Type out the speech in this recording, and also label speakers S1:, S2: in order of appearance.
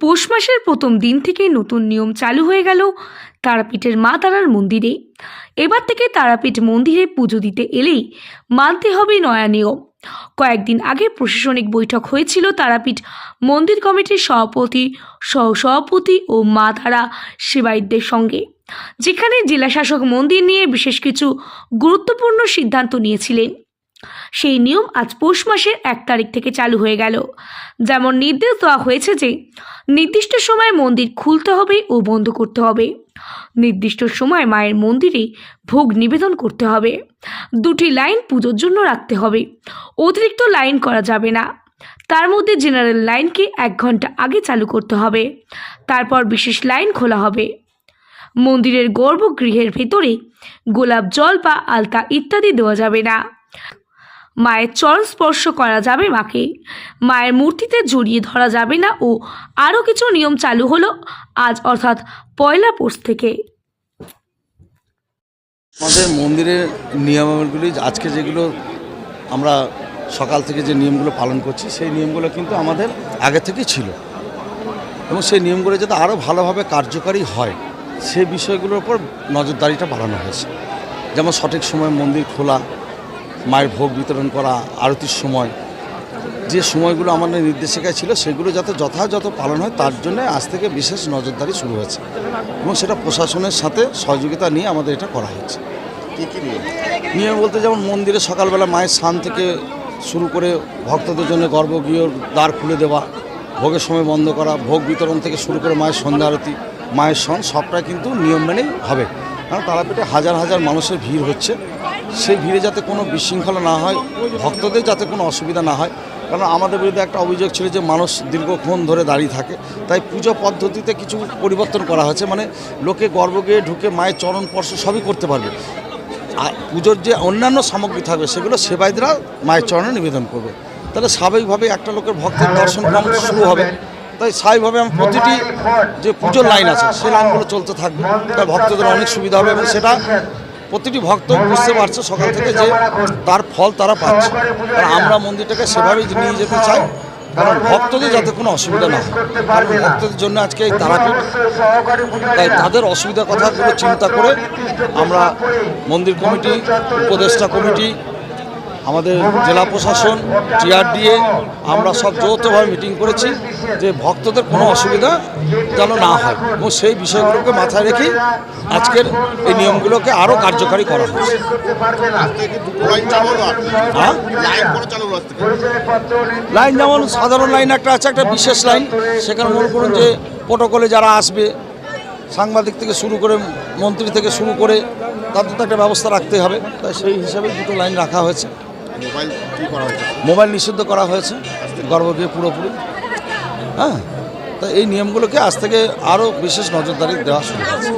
S1: পৌষ মাসের প্রথম দিন থেকেই নতুন নিয়ম চালু হয়ে গেল তারাপীঠের মা তারার মন্দিরে। এবার থেকে তারাপীঠ মন্দিরে পুজো দিতে এলেই মানতে হবে নয়া নিয়ম। কয়েকদিন আগে প্রশাসনিক বৈঠক হয়েছিল তারাপীঠ মন্দির কমিটির সভাপতি সহ সভাপতি ও মা তারা সেবায়িতদের সঙ্গে। যেখানে জেলাশাসক মন্দির নিয়ে বিশেষ কিছু গুরুত্বপূর্ণ সিদ্ধান্ত নিয়েছিলেন। সেই নিয়ম আজ পৌষ মাসের এক তারিখ থেকে চালু হয়ে গেল। যেমন নির্দেশ দেওয়া হয়েছে যে, নির্দিষ্ট সময় মন্দির খুলতে হবে ও বন্ধ করতে হবে। নির্দিষ্ট সময় মায়ের মন্দিরে ভোগ নিবেদন করতে হবে। দুটি লাইন পুজোর জন্য রাখতে হবে। অতিরিক্ত লাইন করা যাবে না। তার মধ্যে জেনারেল লাইনকে এক ঘণ্টা আগে চালু করতে হবে। তারপর বিশেষ লাইন খোলা হবে। মন্দিরের গর্ভগৃহের ভেতরে গোলাপ জল বা আলতা ইত্যাদি দেওয়া যাবে না। মায়ের চরণ স্পর্শ করা যাবে মাকে। মায়ের মূর্তিতে জড়িয়ে ধরা যাবে না ও আরও কিছু নিয়ম চালু হলো আজ অর্থাৎ পয়লা পৌষ থেকে।
S2: আমাদের মন্দিরের নিয়মাবলীগুলি, আজকে যেগুলো আমরা সকাল থেকে যে নিয়মগুলো পালন করছি, সেই নিয়মগুলো কিন্তু আমাদের আগে থেকেই ছিল। এবং সেই নিয়মগুলো যাতে আরও ভালোভাবে কার্যকারী হয় সেই বিষয়গুলোর উপর নজরদারিটা বাড়ানো হয়েছে। যেমন সঠিক সময় মন্দির খোলা মায়ের ভোগ বিতরণ করা আরতির সময়। যে সময়গুলো আমাদের নির্দেশিকায় ছিল সেগুলো যাতে যথাযথ পালন হয় তার জন্য আজ থেকে বিশেষ নজরদারি শুরু হয়েছে। এবং সেটা প্রশাসনের সাথে সহযোগিতা নিয়ে আমাদের এটা করা হচ্ছে
S3: কি নিয়ম?
S2: নিয়ম বলতে যেমন মন্দিরে সকালবেলা মায়ের স্নান থেকে শুরু করে ভক্তদের জন্য গর্ভগৃহ দ্বার খুলে দেওয়া ভোগের সময় বন্ধ করা ভোগ বিতরণ থেকে শুরু করে মায়ের সন্ধ্যা আরতি মায়ের সন সবটা কিন্তু নিয়ম মেনেই হবে। কারণ তারাপীঠে হাজার হাজার মানুষের ভিড় হচ্ছে। সেই ভিড়ে যাতে কোনো বিশৃঙ্খলা না হয়, ভক্তদের যাতে কোনো অসুবিধা না হয়, কারণ আমাদের বিরুদ্ধে একটা অভিযোগ ছিল যে মানুষ দীর্ঘক্ষণ ধরে দাঁড়িয়ে থাকে, তাই পুজো পদ্ধতিতে কিছু পরিবর্তন করা হয়েছে মানে লোকে গর্ভগৃহে ঢুকে মায়ের চরণ স্পর্শ সবই করতে পারবে। আর পুজোর যে অন্যান্য সামগ্রী থাকবে, সেগুলো সেবায়তরা মায়ের চরণে নিবেদন করবে। তাহলে স্বাভাবিকভাবে একটা লোকের ভক্তের দর্শন ক্রম শুরু হবে। তাই স্বাভাবিকভাবে আমি প্রতিটি যে পুজোর লাইন আছে সেই লাইনগুলো চলতে থাকবে। তাই ভক্তদের অনেক সুবিধা হবে এবং সেটা প্রতিটি ভক্ত বুঝতে পারছে সকাল থেকে যে তার ফল তারা পাচ্ছে। আর আমরা মন্দিরটাকে সেভাবেই নিয়ে যেতে চাই কারণ ভক্তদের যাতে কোনো অসুবিধা না হয়। কারণ ভক্তদের জন্য আজকে এই তারাপীঠ। তাই তাদের অসুবিধার কথাগুলো চিন্তা করে আমরা মন্দির কমিটি উপদেষ্টা কমিটি আমাদের জেলা প্রশাসন, টিআরডিএ, আমরা সব যৌথভাবে মিটিং করেছি যে ভক্তদের কোনো অসুবিধা যেন না হয় এবং সেই বিষয়গুলোকে মাথায় রেখে আজকের এই নিয়মগুলোকে আরও কার্যকারী করা হচ্ছে হ্যাঁ? লাইন যেমন সাধারণ লাইন একটা আছে, একটা বিশেষ লাইন। সেখানে মনে করুন যে প্রোটোকলে যারা আসবে, সাংবাদিক থেকে শুরু করে মন্ত্রী থেকে শুরু করে তাদের তো একটা ব্যবস্থা রাখতে হবে। তাই সেই হিসাবে দুটো লাইন রাখা হয়েছে।
S3: মোবাইল কি করা হয়েছে?
S2: মোবাইল নিষিদ্ধ করা হয়েছে, গর্ভগৃহে পুরোপুরি। হ্যাঁ তা এই নিয়মগুলোকে আজ থেকে আরও বিশেষ নজরদারি দেওয়া শুরু হয়েছে